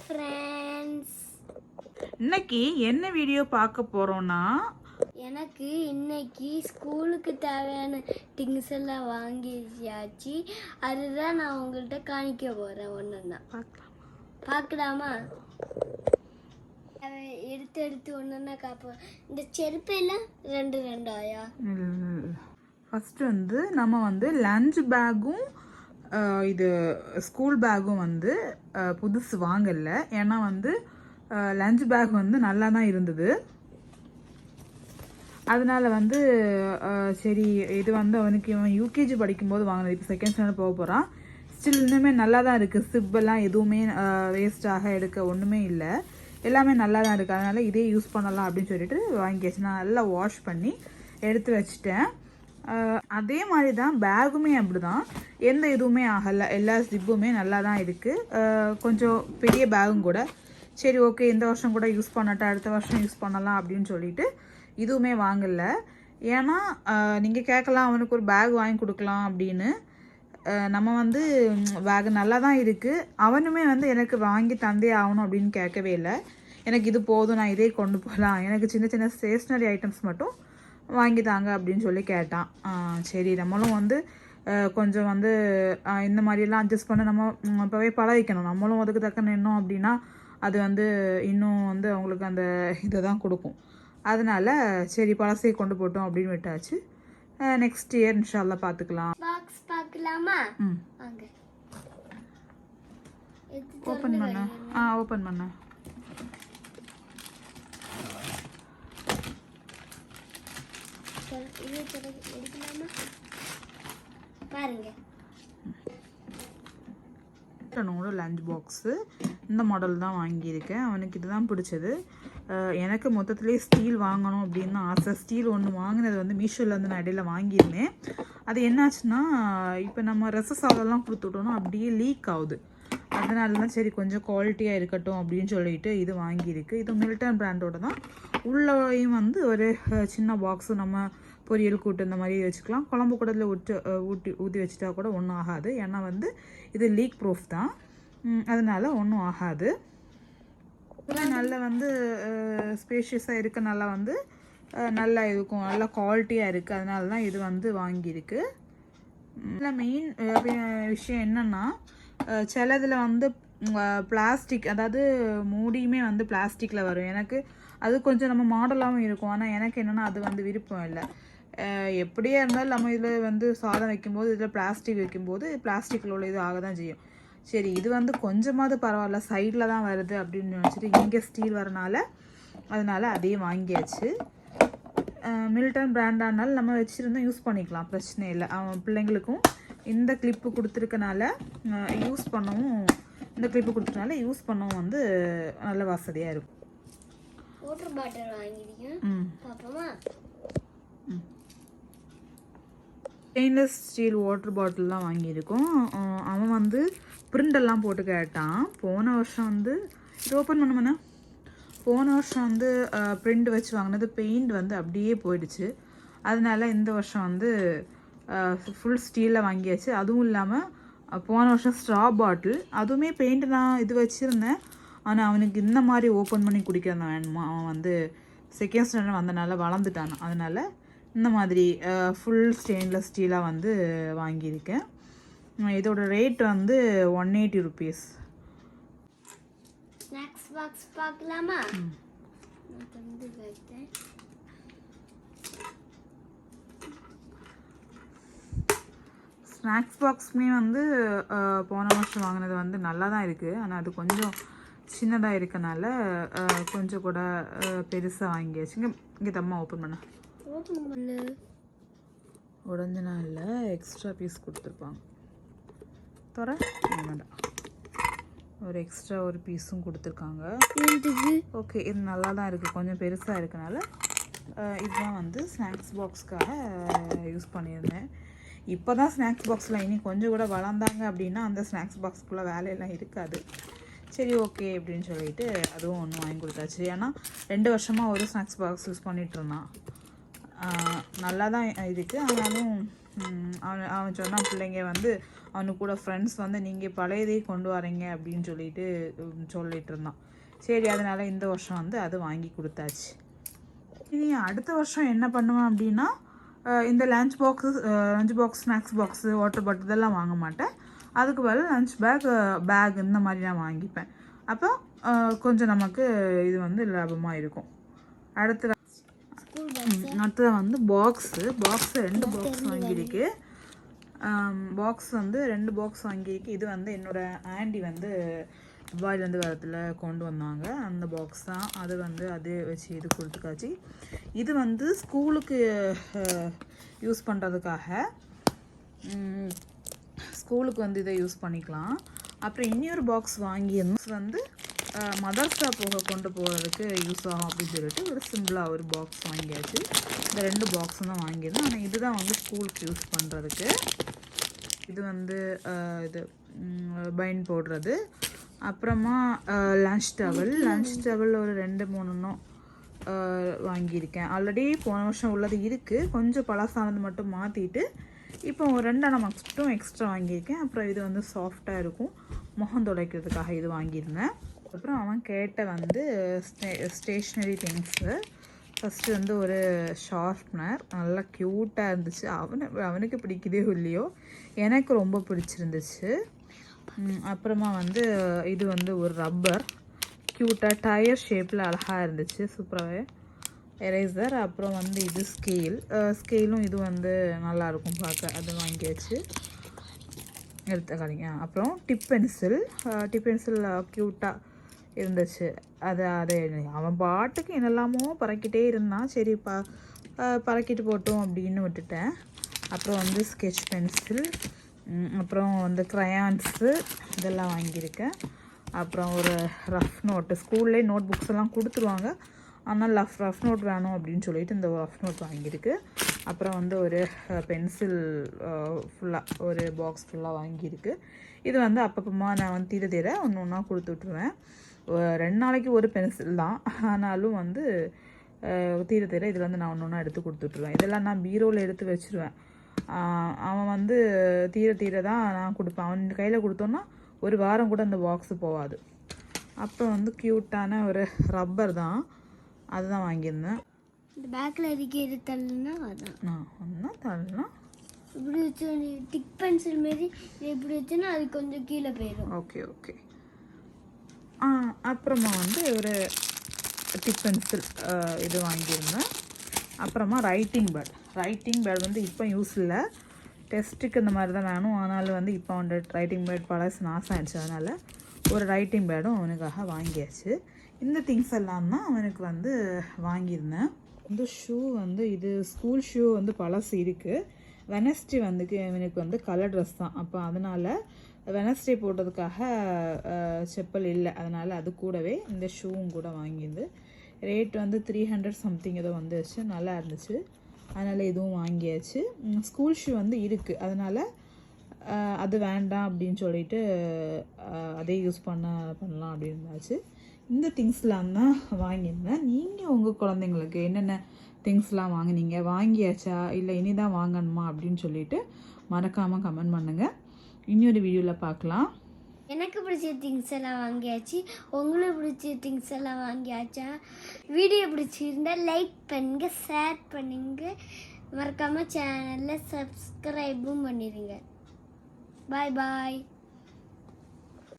Friends இன்னைக்கு என்ன video பார்க்க போறோம்னா எனக்கு இன்னைக்கு ஸ்கூலுக்கு தேவையான திங்ஸ் எல்லாம் வாங்கியாச்சு. அதுதான் நான் உங்கள்கிட்ட காணிக்க போகிறேன் ஒன்று தான் பார்க்கலாமா எடுத்து எடுத்து ஒன்றுன்னா காப்போம். இந்த செருப்பு எல்லாம் ரெண்டு ரெண்டாயா? ஃபர்ஸ்ட் வந்து நம்ம வந்து லஞ்ச் பேக்கும் இது ஸ்கூல் பேக்கும் வந்து புதுசு வாங்கலை. ஏன்னா வந்து லஞ்ச் பேக் வந்து நல்லா தான் இருந்தது. அதனால வந்து சரி இது வந்து அவனுக்கு இவன் யூகேஜி படிக்கும்போது வாங்கினது. இப்போ செகண்ட் ஸ்டாண்டர்ட் போக போகிறான் ஸ்டில் இன்னுமே நல்லா தான் இருக்குது சிப்பெல்லாம் எதுவுமே வேஸ்டாக எடுக்க ஒன்றுமே இல்லை. எல்லாமே நல்லா தான் இருக்குது அதனால் இதே யூஸ் பண்ணலாம் அப்படின்னு சொல்லிட்டு வாங்கியாச்சு. நான் நல்லா வாஷ் பண்ணி எடுத்து வச்சிட்டேன். அதே மாதிரி தான் பேகுமே அப்படி தான் எந்த இதுவுமே ஆகலை. எல்லா ஜிப்புமே நல்லா தான் இருக்குது கொஞ்சம் பெரிய பேகும் கூட. சரி ஓகே இந்த வருஷம் கூட யூஸ் பண்ணட்டா அடுத்த வருஷம் யூஸ் பண்ணலாம் அப்படின்னு சொல்லிட்டு இதுவுமே வாங்கலை. ஏன்னா நீங்கள் கேட்கலாம் அவனுக்கு ஒரு பேக் வாங்கி கொடுக்கலாம் அப்படின்னு. நம்ம வந்து பேக் நல்லா தான் இருக்குது அவனுமே வந்து எனக்கு வாங்கி தந்தே ஆகணும் அப்படின்னு கேட்கவே இல்லை. எனக்கு இது போதும் நான் இதே கொண்டு போகலாம் எனக்கு சின்ன சின்ன ஸ்டேஷ்னரி ஐட்டம்ஸ் மட்டும் வாங்கி தாங்க அப்படின்னு சொல்லி கேட்டான். சரி நம்மளும் வந்து கொஞ்சம் வந்து இந்த மாதிரிலாம் அட்ஜஸ்ட் பண்ண நம்ம இப்போவே பழகிக்கணும். நம்மளும் அதுக்கு தக்க நின்னோம் அப்படின்னா அது வந்து இன்னும் வந்து அவங்களுக்கு அந்த இதை தான் கொடுக்கும். அதனால சரி பழசையை கொண்டு போட்டோம் அப்படின்னு விட்டாச்சு. நெக்ஸ்ட் இயர் இன்ஷால்லா பார்த்துக்கலாம். பாக்ஸ் பார்க்கலாமா? ம். வாங்க. இது ஓப்பன் பண்ண ஆ ஓப்பன் பண்ண. இது எடுக்கலாமா பாருங்க. லஞ்ச் பாக்ஸு இந்த மாடல் தான் வாங்கியிருக்கேன். அவனுக்கு இதுதான் பிடிச்சது. எனக்கு மொத்தத்துலேயே ஸ்டீல் வாங்கணும் அப்படின்னு தான் ஆசை. ஸ்டீல் ஒன்று வாங்கினது வந்து மீஷோலேருந்து நான் இடையில வாங்கியிருந்தேன். அது என்னாச்சுன்னா இப்போ நம்ம ரச சாதம்லாம் கொடுத்துட்டோன்னா அப்படியே லீக் ஆகுது. அதனால தான் சரி கொஞ்சம் குவாலிட்டியாக இருக்கட்டும் அப்படின்னு சொல்லிட்டு இது வாங்கியிருக்கு. இது மில்டன் பிராண்டோட தான் உள்ளேயும் வந்து ஒரு சின்ன பாக்ஸு நம்ம பொரியல் கூட்டு இந்த மாதிரி வச்சுக்கலாம். குழம்பு கூடத்தில் விட்டு ஊட்டி ஊற்றி வச்சுட்டா கூட ஒன்றும் ஆகாது. ஏன்னா வந்து இது லீக் ப்ரூஃப் தான். அதனால் ஒன்றும் ஆகாது. நல்லா வந்து ஸ்பேஷியஸாக இருக்க. நல்லா வந்து நல்லா இருக்கும். நல்லா குவாலிட்டியாக இருக்குது அதனால தான் இது வந்து வாங்கியிருக்கு. இதில் மெயின் விஷயம் என்னென்னா சிலதில் வந்து பிளாஸ்டிக் அதாவது மூடியுமே வந்து பிளாஸ்டிக்கில் வரும். எனக்கு அது கொஞ்சம் நம்ம மாடலாகவும் இருக்கும். ஆனால் எனக்கு என்னென்னா அது வந்து விருப்பம் இல்லை. எப்படியே இருந்தாலும் நம்ம இதில் வந்து சாதம் வைக்கும்போது இதில் பிளாஸ்டிக் வைக்கும்போது பிளாஸ்டிக்கில் உள்ள இது ஆக தான் செய்யும். சரி இது வந்து கொஞ்சமாவது பரவாயில்ல சைடில் தான் வருது அப்படின்னு நினச்சிட்டு இங்கே ஸ்டீல் வரனால அதனால் அதையும் வாங்கியாச்சு. மில்டன் பிராண்டானாலும் நம்ம வச்சுருந்தோம் யூஸ் பண்ணிக்கலாம். பிரச்சனை இல்லை. அவன் பிள்ளைங்களுக்கும் இந்த கிளிப்பு கொடுத்துருக்கனால யூஸ் பண்ணவும் இந்த கிளிப்பு கொடுத்துருக்கனால யூஸ் பண்ணவும் வந்து நல்ல வசதியாக இருக்கும். வாட்டர் பாட்டில் பாப்போமா? ஸ்டெயின்லெஸ் ஸ்டீல் வாட்டர் பாட்டில் தான் வாங்கியிருக்கோம். அவன் வந்து எல்லாம் போட்டு கேட்டான். போன வருஷம் வந்து இது ஓப்பன் பண்ணுமண்ணா? போன வருஷம் வந்து பிரிண்ட் வச்சு வாங்கினது பெயிண்ட் வந்து அப்படியே போயிடுச்சு. அதனால இந்த வருஷம் வந்து ஃபுல் ஸ்டீலில் வாங்கியாச்சு. அதுவும் இல்லாமல் போன வருஷம் ஸ்ட்ரா பாட்டில் அதுவுமே பெயிண்ட் நான் இது வச்சுருந்தேன். ஆனால் அவனுக்கு இந்த மாதிரி ஓப்பன் பண்ணி குடிக்கிறது வேணுமா? அவன் வந்து செகண்ட் ஸ்டாண்டர்ட் வந்தனால வளர்ந்துட்டான். அதனால் இந்த மாதிரி ஃபுல் ஸ்டெயின்லெஸ் ஸ்டீலாக வந்து வாங்கியிருக்கேன். இதோட ரேட் வந்து one eighty rupees snacks box பார்க்கலாமா? நான் தந்து வைத்தேன். ஸ்நாக்ஸ் பாக்ஸுமே வந்து போன வருஷம் வாங்கினது வந்து நல்லா தான் இருக்குது ஆனால் அது கொஞ்சம் சின்னதாக இருக்கனால கொஞ்சம் கூட பெருசாக வாங்கியாச்சு இங்கே தம்மா ஓப்பன் பண்ண. உடஞ்ச நாளில் எக்ஸ்ட்ரா பீஸ் கொடுத்துருப்பாங்க. தர வேண்டாம் ஒரு எக்ஸ்ட்ரா ஒரு பீஸும் கொடுத்துருக்காங்க. ஓகே இது நல்லா தான் இருக்குது கொஞ்சம் பெருசாக இருக்கனால இதுதான் வந்து ஸ்நாக்ஸ் பாக்ஸ்க்காக யூஸ் பண்ணியிருந்தேன். இப்போ தான் ஸ்நாக்ஸ் பாக்ஸில் இனி கொஞ்சம் கூட வளர்ந்தாங்க அப்படின்னா அந்த ஸ்நாக்ஸ் பாக்ஸ்க்குள்ளே வேலையெல்லாம் இருக்காது. சரி ஓகே அப்படின்னு சொல்லிட்டு அதுவும் ஒன்று வாங்கி கொடுத்தாச்சு. ஏன்னா ரெண்டு வருஷமாக ஒரு ஸ்நாக்ஸ் பாக்ஸ் யூஸ் பண்ணிகிட்ருந்தான் நல்லா தான் இருக்குது ஆனாலும் அவன் அவன் சொன்னான் பிள்ளைங்க வந்து அவனுக்கு கூட ஃப்ரெண்ட்ஸ் வந்து நீங்கள் பழையதே கொண்டு வரீங்க அப்படின்னு சொல்லிட்டு ம், சொல்லிட்டு இருந்தான். சரி அதனால் இந்த வருஷம் வந்து அது வாங்கி கொடுத்தாச்சு. இனி அடுத்த வருஷம் என்ன பண்ணுவேன் அப்படின்னா இந்த lunch box lunch box snacks box water bottle இதெல்லாம் வாங்க மாட்டேன். அதுக்கு பதில் லஞ்ச் பேக் பேக் இந்த மாதிரி நான் வாங்கிப்பேன். அப்போ கொஞ்சம் நமக்கு இது வந்து லாபமாக இருக்கும். அடுத்த அடுத்தது வந்து பாக்ஸு பாக்ஸ் ரெண்டு பாக்ஸ் வாங்கியிருக்கு. பாக்ஸ் வந்து ரெண்டு பாக்ஸ் வாங்கியிருக்கு. இது வந்து என்னோட ஆண்டி வந்து துபாயிலேருந்து வரத்தில் கொண்டு வந்தாங்க. அந்த பாக்ஸ் தான். அது வந்து அதே வச்சு இது கொடுத்துக்காச்சு. இது வந்து ஸ்கூலுக்கு யூஸ் பண்ணுறதுக்காக ஸ்கூலுக்கு வந்து இதை யூஸ் பண்ணிக்கலாம். அப்புறம் இன்னொரு பாக்ஸ் வாங்கியிருந்தோம். வந்து மதர்ஸா போக கொண்டு போகிறதுக்கு யூஸ் ஆகும் அப்படின்னு சொல்லிட்டு ஒரு சிம்பிளாக ஒரு பாக்ஸ் வாங்கியாச்சு. இந்த ரெண்டு பாக்ஸும் தான் வாங்கியிருந்தோம். ஆனால் இதுதான் வந்து ஸ்கூலுக்கு யூஸ் பண்ணுறதுக்கு இது வந்து இது பைன் போடுறது. அப்புறமா லன்ச் டவல் லன்ச் டவல் ஒரு ரெண்டு மூணுன்னும் வாங்கியிருக்கேன். ஆல்ரெடி போன வருஷம் உள்ளது இருக்குது கொஞ்சம் பழசானது மட்டும் மாற்றிட்டு இப்போ ஒரு ரெண்டெண்ணம் மட்டும் எக்ஸ்ட்ரா வாங்கியிருக்கேன். அப்புறம் இது வந்து சாஃப்டாக இருக்கும். முகம் துடைக்கிறதுக்காக இது வாங்கியிருந்தேன். அப்புறம் அவன் கேட்ட வந்து ஸ்டே ஸ்டேஷ்னரி திங்ஸு ஃபஸ்ட்டு வந்து ஒரு ஷார்ப்னர் நல்லா க்யூட்டாக இருந்துச்சு. அவனை அவனுக்கு பிடிக்குதே இல்லையோ எனக்கு ரொம்ப பிடிச்சிருந்துச்சு. அப்புறமா வந்து இது வந்து ஒரு ரப்பர் க்யூட்டாக டயர் ஷேப்பில் அழகாக இருந்துச்சு. சூப்பராகவே எரேசர் அப்புறம் வந்து இது ஸ்கேல் ஸ்கேலும் இது வந்து நல்லாயிருக்கும் பார்க்க. அது வாங்கியாச்சு. எடுத்துக்காதீங்க. அப்புறம் டிப் பென்சில் டிப் பென்சில் க்யூட்டாக இருந்துச்சு. அது அது அவன் பாட்டுக்கு என்னெல்லாமோ பறக்கிட்டே இருந்தான். சரி ப பறக்கிட்டு போட்டோம் அப்படின்னு விட்டுட்டேன். அப்புறம் வந்து ஸ்கெட்ச் பென்சில் அப்புறம் வந்து க்ரையான்ஸு இதெல்லாம் வாங்கியிருக்கேன். அப்புறம் ஒரு ரஃப் நோட்டு ஸ்கூல்லே நோட் புக்ஸ் எல்லாம் கொடுத்துருவாங்க. ஆனால் ரஃப் ரஃப் நோட் வேணும் அப்படின்னு சொல்லிட்டு இந்த ரஃப் நோட் வாங்கியிருக்கு. அப்புறம் வந்து ஒரு பென்சில் ஃபுல்லாக ஒரு பாக்ஸ் ஃபுல்லாக வாங்கியிருக்கு. இது வந்து அப்பப்பமா நான் வந்து தீர தீர ஒன்று ஒன்றா கொடுத்து விட்ருவேன் ரெண்டு நாளைக்கு ஒரு பென்சில் தான். ஆனாலும் வந்து தீர தீர இதில் வந்து நான் ஒன்று ஒன்றா எடுத்து கொடுத்துட்ருவேன் இதெல்லாம் நான் பீரோவில் எடுத்து வச்சுருவேன். அவன் வந்து தீர தீர தான் நான் கொடுப்பேன். அவன் கையில் கொடுத்தோன்னா ஒரு வாரம் கூட அந்த பாக்ஸு போகாது அப்புறம் வந்து க்யூட்டான ஒரு ரப்பர் தான். அதுதான் வாங்கியிருந்தேன். இந்த பேக்கில் இருக்கிற தள்ளுனா அதான். நான் ஒன்றா தள்ளனா? இப்படி வச்சு டிக் பென்சில் மாரி இது இப்படி வச்சுன்னா அது கொஞ்சம் கீழே போயிடும். ஓகே ஓகே ஆ அப்புறமா வந்து ஒரு டிப் பென்சில் இது வாங்கியிருந்தேன். அப்புறமா ரைட்டிங் பேட் ரைட்டிங் பேட் வந்து இப்போ யூஸ் இல்லை. டெஸ்ட்டுக்கு இந்த மாதிரி தான் வேணும் ஆனாலும் வந்து இப்போ வந்து ரைட்டிங் பேட் பழசு நாசம் ஆயிடுச்சு. அதனால் ஒரு ரைட்டிங் பேடும் அவனுக்காக வாங்கியாச்சு. இந்த திங்ஸ் எல்லாம் தான் அவனுக்கு வந்து வாங்கியிருந்தேன். இந்த ஷூ வந்து இது ஸ்கூல் ஷூ வந்து பழசு இருக்குது வெனஸ்டே வந்துக்கு இவனுக்கு வந்து கலர் ட்ரெஸ் தான். அப்போ அதனால் வெனஸ்டே போட்டதுக்காக செப்பல் இல்லை. அதனால் அது கூடவே இந்த ஷூவும் கூட வாங்கியிருந்து ரேட் வந்து த்ரீ ஹண்ட்ரட் சம்திங் ஏதோ வந்துச்சு நல்லா இருந்துச்சு. அதனால் இதுவும் வாங்கியாச்சு. ஸ்கூல் ஷூ வந்து இருக்குது அதனால் அது வேண்டாம் அப்படின்னு சொல்லிட்டு அதே யூஸ் பண்ண பண்ணலாம் அப்படின்னாச்சு. இந்த திங்ஸ்லாம் தான் வாங்கியிருந்தேன். நீங்கள் உங்கள் குழந்தைங்களுக்கு என்னென்ன திங்ஸ்லாம் வாங்குனீங்க? வாங்கியாச்சா? இல்லை இனிதான் வாங்கணுமா? அப்படின்னு சொல்லிட்டு மறக்காமல் கமெண்ட் பண்ணுங்கள் இன்னொரு வீடியோவில் பார்க்கலாம். எனக்கு பிடிச்ச திங்ஸ் எல்லாம் வாங்கியாச்சு. உங்களுக்கு பிடிச்ச திங்ஸ் எல்லாம் வாங்கியாச்சா? வீடியோ பிடிச்சிருந்தா லைக் பண்ணுங்க ஷேர் பண்ணுங்க. மறக்காமல் சேனலில் சப்ஸ்கிரைபும் பண்ணிடுங்க பாய் பாய்